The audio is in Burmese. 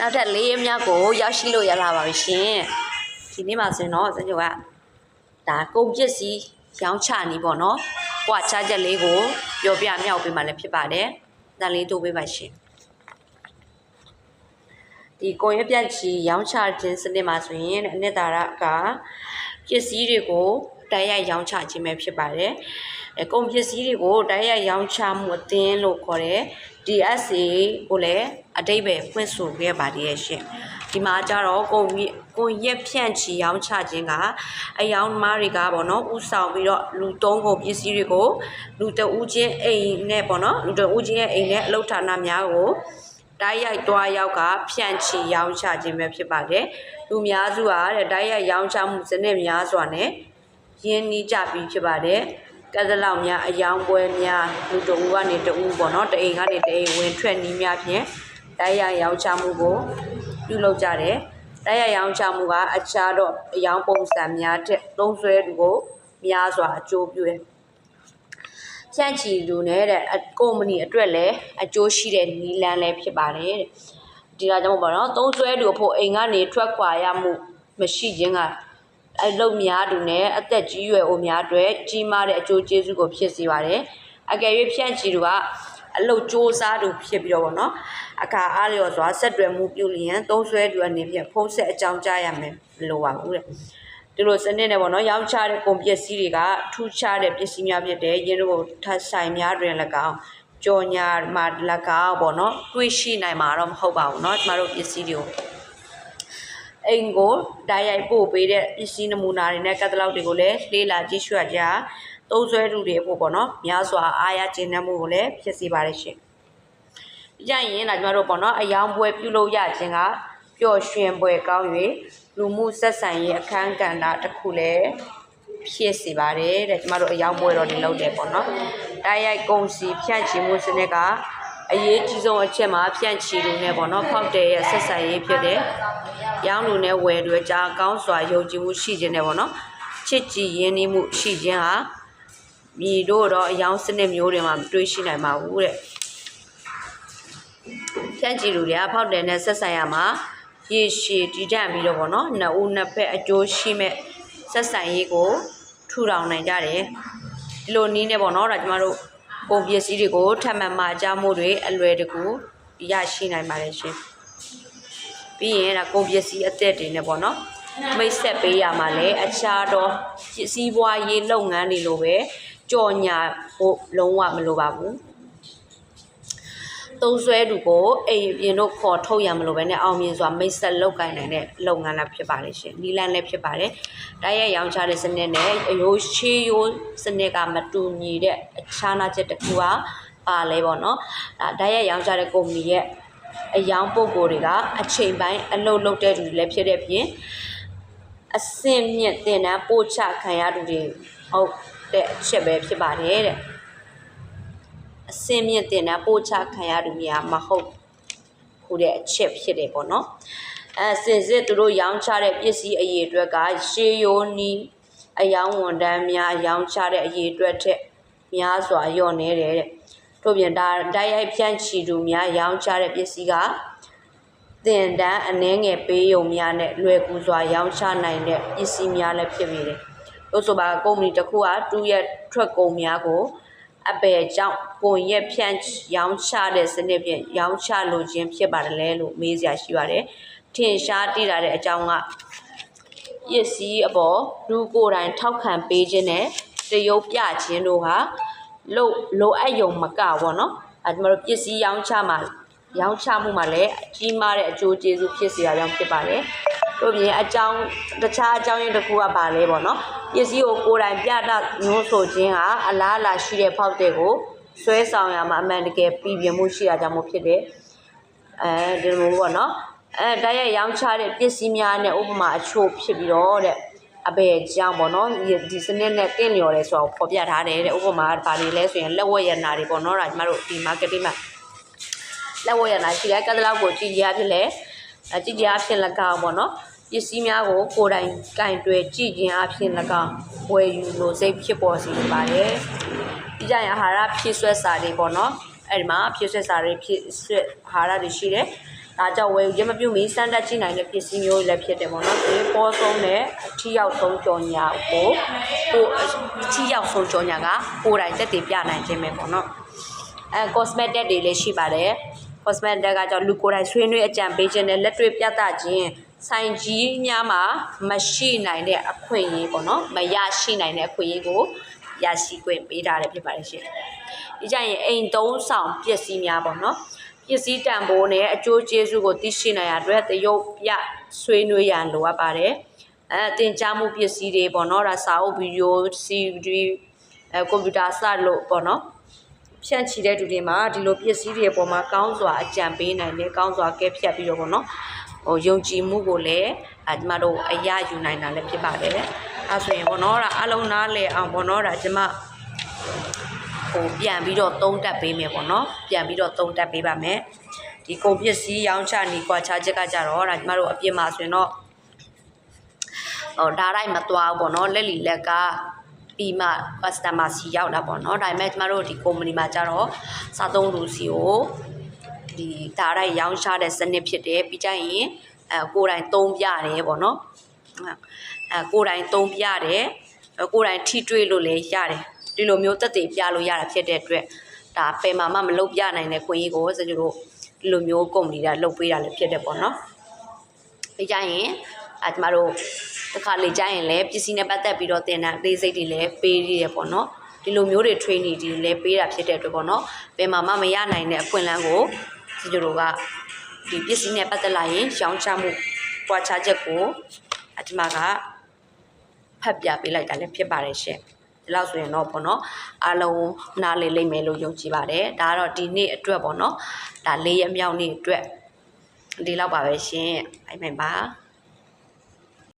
နောက်ထပ်လေးရက်မြောက်ကိုရောက်ရှိလို့ရလာပါပြီရှင်ဒီနေ့မှာဆိုရင်တော့စကြဝဠာဒါကုန်ပစ္စည်းရောင်းချနေပေါ့နော်ကိုကချားချက်လေးကိုပြောပြမြောက်ပေးမှလည်းဖြစ်ပါတယ်ဒါလေးတို့ပေးပါရှင်ဒီကိုရပြတ်ချီရောင်းချခြင်းစနစ်မှာဆိုရင်အနှစ်သာရကပစ္စည်းတွေကိုတိုက်ရိုက်ရောင်းချခြင်းပဲဖြစ်ပါတယ်အဲ ကုန်ပစ္စည်းတွေကိုတိုက်ရိုက်ရောင်းချမှုအသင်းလို့ခေါ်တဲ့ DSA ကိုလည်းအတိတ်ပဲဖွင့်ဆိုခဲ့ပါတည်းရှင်ဒီမှာကျတော့ကိုကြီးကိုရက်ဖြန့်ချီရောင်းချခြင်းကအယောင်မားတွေကပေါ့နော်ဥဆောင်ပြီးတော့လူသုံးကုန်ပစ္စည်းတွေကိုလူတဦးချင်းအိမ်နဲ့ပေါ့နော်လူတဦးချင်းရဲ့အိမ်နဲ့အလုပ်ဌာနများကိုတိုက်ရိုက်တွားရောက်ကဖြန့်ချီရောင်းချခြင်းပဲဖြစ်ပါတယ်လူများစုဟာတဲ့တိုက်ရိုက်ရောင်းချမှုစနစ်များစွာနဲ့ရင်းနှီးကြပြီးဖြစ်ပါတယ် ကသလောက်များအယောင်ပွဲများလူတဦးကနေတဦးပေါ့နော်တအိမ်ကနေတအိမ်ဝင်ထွက်နီးများဖြင့်တိုက်ရိုက်ရောင်းချမှုကိုပြုလုပ်ကြတယ်တိုက်ရိုက်ရောင်းချမှုကအခြားတော့အယောင်ပုံစံများတဲ့သုံးဆွဲသူကိုများစွာအကျိုးပြုတယ်ဖြန့်ချီလူနဲ့တဲ့ကုမ္ပဏီအတွက်လည်းအကျိုးရှိတဲ့နီလန်းလည်းဖြစ်ပါတယ်တဲ့ဒီကကြောင့်ပေါ့နော်သုံးဆွဲသူအဖို့အိမ်ကနေထွက်ခွာရမှုမရှိခြင်းက အလုပ်များသူနဲ့အသက်ကြီးရွယ်အိုများအတွက်ကြီးမားတဲ့အကျိုးကျေးဇူးကိုဖြစ်စေပါတယ်အကယ်၍ဖြန့်ချီသူကအလုပ်စ조사သူဖြစ်ပြီးတော့ဗောနော်အခါအားလျော်စွာဆက်တွယ်မှုပြုလျင်သုံးဆွဲသူအနေဖြင့်ဖုံးဆက်အကြောင်းကြားရမယ်မလိုပါဘူးတဲ့ဒီလိုစနစ်နဲ့ပေါ့နော်ရောင်းချတဲ့ကုန်ပစ္စည်းတွေကထူးခြားတဲ့ပစ္စည်းများဖြစ်တဲ့ရင်းတို့ထပ်ဆိုင်များတွင်၎င်းကြော်ညာမှာ၎င်းပေါ့နော်တွေ့ရှိနိုင်မှာတော့မဟုတ်ပါဘူးเนาะကျမတို့ပစ္စည်းတွေကို အိမ်ကိုဓာတ်ရိုက်ပို့ပေးတဲ့ပစ္စည်းနမူနာတွေနဲ့ကတ်တလောက်တွေကိုလည်းလေးလာကြည့်ရှုရကြသုံးဆွဲသူတွေဖို့ပေါ့နော်များစွာအားရကျဉ်းနှံ့မှုကိုလည်းဖြစ်စေပါတယ်ရှင်ကြရင်ဒါကျမတို့ပေါ့နော်အယောင်ပွဲပြုလုပ်ရခြင်းကပျော်ရွှင်ပွဲကောင်း၍လူမှုဆက်ဆံရေးအခန်းကဏ္ဍတစ်ခုလည်းဖြစ်စေပါတယ်တဲ့ကျမတို့အယောင်ပွဲတော်တွေလုပ်တယ်ပေါ့နော်တိုက်ရိုက်ကုန်စီဖြန့်ချီမှုစနစ်က အရေးကြီးဆုံးအချက်မှာဖြန့်ချီလူနဲ့ပေါ့နော်ဖောက်တယ်ရဲ့ဆက်ဆံရေးဖြစ်တဲ့ရောင်းလူနဲ့ဝယ်တွေကြားကောင်းစွာယုံကြည်မှုရှိခြင်းနဲ့ပေါ့နော်ချစ်ကြည်ရင်းနှီးမှုရှိခြင်းဟာမြည်တို့တော့အယောင်စနစ်မျိုးတွေမှာမတွေ့ရှိနိုင်ပါဘူးတဲ့ဖြန့်ချီလူတွေကဖောက်တယ်နဲ့ဆက်ဆံရမှာရေရှည်တည်တံ့ပြီးတော့ပေါ့နော်နှစ်ဦးနှစ်ဖက်အကျိုးရှိမဲ့ဆက်ဆံရေးကိုထူထောင်နိုင်ကြတယ်ဒီလိုနည်းနဲ့ပေါ့နော်ဒါကျမတို့ ကုန်ပစ္စည်းတွေကိုထပ်မံမှာကြားမှုတွေအလွယ်တကူရရှိနိုင်ပါတယ်ရှင်ပြီးရင်ဒါကုန်ပစ္စည်းအသက်တွေနဲ့ပေါ့နော်မိတ်ဆက်ပေးရမှာလဲအခြားတော့ပစ္စည်းပွားရေးလုပ်ငန်းတွေလိုပဲကြော်ညာဖို့လုံးဝမလိုပါဘူး သုံးဆွဲသူကိုအိမ်အပြင်တို့ခေါ်ထုတ်ရမလို့ပဲနဲ့အောင်မြင်စွာမိတ်ဆက်လုပ်ကိုင်နိုင်တဲ့လုပ်ငန်းလည်းဖြစ်ပါတယ်ရှင်နီလန်းလည်းဖြစ်ပါတယ်တိုက်ရိုက်ရောင်းချတဲ့စနစ်နဲ့အယိုးရှေးရိုးစနစ်ကမတူညီတဲ့အခြားနာချက်တစ်ခုဟာပါလဲပေါ့နော်ဒါတိုက်ရိုက်ရောင်းချတဲ့ကုမ္ပဏီရဲ့အယောင်ပုံကိုယ်တွေကအချိန်ပိုင်းအလုပ်လုပ်တဲ့သူတွေလည်းဖြစ်တဲ့ပြင်အဆင့်မြင့်တင်တန်းပို့ချခံရသူတွေဟုတ်တဲ့အချက်ပဲဖြစ်ပါတယ်တဲ့ အစင်းမြင့်တင်တာပို့ချခံရသူများမဟုတ်ခုတဲ့အချက်ဖြစ်တယ်ပေါ့နော်အဲစင်စစ်သူတို့ရောင်းချတဲ့ပစ္စည်းအရေးအတွက်ကရှေးရိုးနီးအယောင်ဝန်တန်းများရောင်းချတဲ့အရေးအတွက်ထက်များစွာလျော့နေတယ်တဲ့ထို့ပြင်ဒါတိုက်ရိုက်ဖြန့်ချီသူများရောင်းချတဲ့ပစ္စည်းကတင်တန်းအနှဲငယ်ပေးယုံများနဲ့လွယ်ကူစွာရောင်းချနိုင်တဲ့ပစ္စည်းများလည်းဖြစ်နေတယ်လို့ဆိုပါကုမ္ပဏီတစ်ခုကတူရဲ့ထွက်ကုန်များကို အပယ်ကြောင့်ကိုရက်ဖြန့်ရောင်းချတဲ့စနစ်ဖြင့်ရောင်းချလိုခြင်းဖြစ်ပါတယ်လဲလို့မေးစရာရှိပါတယ်။ထင်ရှားတည်လာတဲ့အကြောင်းကပစ္စည်းအပေါ်လူကိုယ်တိုင်ထောက်ခံပေးခြင်းနဲ့တရုပ်ပြခြင်းတို့ဟာလို့လိုအပ်ယုံမကဘောနော်။အဲကျွန်တော်တို့ပစ္စည်းရောင်းချမှာရောင်းချမှုမှာလည်းကြီးမားတဲ့အကျိုးကျေးဇူးဖြစ်စေရကြောင်းဖြစ်ပါတယ်။တို့ပြင်အကြောင်းတခြားအကြောင်းရင်းတစ်ခုကပါလဲပေါ့နော် ပစ္စည်းကိုကိုယ်တိုင်ပြတညွှန်းဆိုခြင်းဟာအလားအလာရှိတဲ့ဖောက်တဲ့ကိုဆွဲဆောင်ရမှာအမှန်တကယ်ပြည်ပြမှုရှိရကြောင်းမို့ဖြစ်တယ်အဲဒီလိုပေါ့နော်အဲတိုက်ရိုက်ရောင်းချတဲ့ပစ္စည်းများနဲ့ဥပမာအချို့ဖြစ်ပြီးတော့တဲ့အဘယ်ကြောင့်ပေါ့နော်ဒီစနစ်နဲ့တင့်လျော်တယ်ဆိုတော့ပေါ်ပြထားတယ်တဲ့ဥပမာဗာနေလဲဆိုရင်လက်ဝက်ရနာတွေပေါ့နော်ဒါကျမတို့ဒီ marketing မှာလက်ဝက်ရနာရှိတဲ့ကတလောက်ကိုကြည်ကြရဖြစ်လဲအကြည်ကြရဖြစ်လကောက်ပေါ့နော် ပစ္စည်းများကိုကိုယ်တိုင်ကင်တွယ်ကြည့်ခြင်းအဖြစ်၎င်းဝယ်ယူလို့စိတ်ဖြစ်ပေါ်စေပါတယ်။ဒီကြရင်အာဟာရဖြည့်ဆွက်စာတွေပေါ့နော်။အဲဒီမှာဖြည့်ဆွက်စာတွေဖြည့်ဆွက်အာဟာရတွေရှိတယ်။ဒါကြောင့်ဝယ်ယူခြင်းမပြုမီစမ်းသပ်ကြည့်နိုင်တဲ့ပစ္စည်းမျိုးတွေလည်းဖြစ်တယ်ပေါ့နော်ဒီပေါ်ဆုံးတဲ့အထီရောက်ဆုံးကြော်ညာကိုကိုအထီရောက်ဆုံးကြော်ညာကကိုယ်တိုင်တက်တည်ပြနိုင်ခြင်းပဲပေါ့နော်အဲ cosmetic တွေလည်းရှိပါတယ် cosmetic ကကြောင့်လူကိုယ်တိုင်ဆွေးနွေးအကြံပေးခြင်းနဲ့လက်တွေ့ပြသခြင်း ဆိုင်ကြီးများမှာမရှိနိုင်တဲ့အခွင့်အရေးပေါ့နော်မရရှိနိုင်တဲ့အခွင့်အရေးကိုရရှိခွင့်ပေးထားတယ်ဖြစ်ပါတယ်ရှင်ဒီကြရင်အိမ်သုံးဆောင်ပစ္စည်းများပေါ့နော်ပစ္စည်းတန်ဖိုးနဲ့အကျိုးကျေးဇူးကိုသိရှိနိုင်ရတဲ့တရုပ်ပြဆွေးနွေးရန်လိုအပ်ပါတယ်အဲတင် जा မှုပစ္စည်းတွေပေါ့နော်ဒါစာအုပ်ဗီဒီယို CD အဲကွန်ပျူတာစလို့ပေါ့နော်ဖြန့်ချီတဲ့သူတွေမှာဒီလိုပစ္စည်းတွေအပေါ်မှာကောင်းစွာအကြံပေးနိုင်တယ်ကောင်းစွာကဲဖြတ်ပြီးတော့ဗောနော် ဟိုယုံကြည်မှုကိုလည်းအကျမတို့အရယူနိုင်တာလည်းဖြစ်ပါတယ်အဲဆိုရင်ဗောနော်ဒါအလုံးနားလေအောင်ဗောနော်ဒါကျမဟိုပြန်ပြီးတော့သုံးတက်ပေးမယ်ဗောနော်ပြန်ပြီးတော့သုံးတက်ပေးပါမယ်ဒီကုန်ပစ္စည်းရောင်းချနေကွာခြားချက်ကကြတော့ဒါကျမတို့အပြင်မှာဆိုရင်တော့ဟိုဒါတိုင်းမသွားဘူးဗောနော်လက်လီလက်ကပြီးမှ customer စီရောက်တာပေါ့နော်ဒါပေမဲ့ကျမတို့ဒီ company မှာကျတော့စားသုံးလူစီကို ဒီဒါရိုက်ရောင်းချတဲ့စနစ်ဖြစ်တယ်ပြီးကြရင်အဲကိုယ်တိုင်သုံးပြတယ်ပေါ့နော်အဲကိုယ်တိုင်သုံးပြတယ်ကိုယ်တိုင်ထိတွေ့လို့လည်းရတယ်ဒီလိုမျိုးတက်တည်ပြလို့ရတာဖြစ်တဲ့အတွက်ဒါပယ်မှာမှမလုပ်ပြနိုင်တဲ့ခွင့်ကြီးကိုစကြတို့ဒီလိုမျိုး company ကလုပ်ပေးတာလည်းဖြစ်တယ်ပေါ့နော်ပြီးကြရင်အဲကျမတို့တစ်ခါလေကြာရင်လည်းပစ္စည်းနဲ့ပတ်သက်ပြီးတော့တင်တာလေးစိတ်တွေလည်းပေးရရပေါ့နော်ဒီလိုမျိုးတွေ training တွေလည်းပေးတာဖြစ်တဲ့အတွက်ပေါ့နော်ဘယ်မှာမှမရနိုင်တဲ့အခွင့်အလမ်းကို စီကျတို့ကဒီပစ္စည်းနဲ့ပတ်သက်လာရင်ရောင်းချမှုပွားချချက်ကိုအဒီမှာကဖတ်ပြပေးလိုက်တာလည်းဖြစ်ပါတယ်ရှင်ဒီလောက်ဆိုရင်တော့ပေါ့နော်အားလုံးနားလည်လိမ့်မယ်လို့ယုံကြည်ပါတယ်ဒါကတော့ဒီနေ့အတွက်ပေါ့နော်ဒါ၄ရက်မြောက်နေ့အတွက်ဒီလောက်ပါပဲရှင်ဘိုင်ဘိုင်ပါ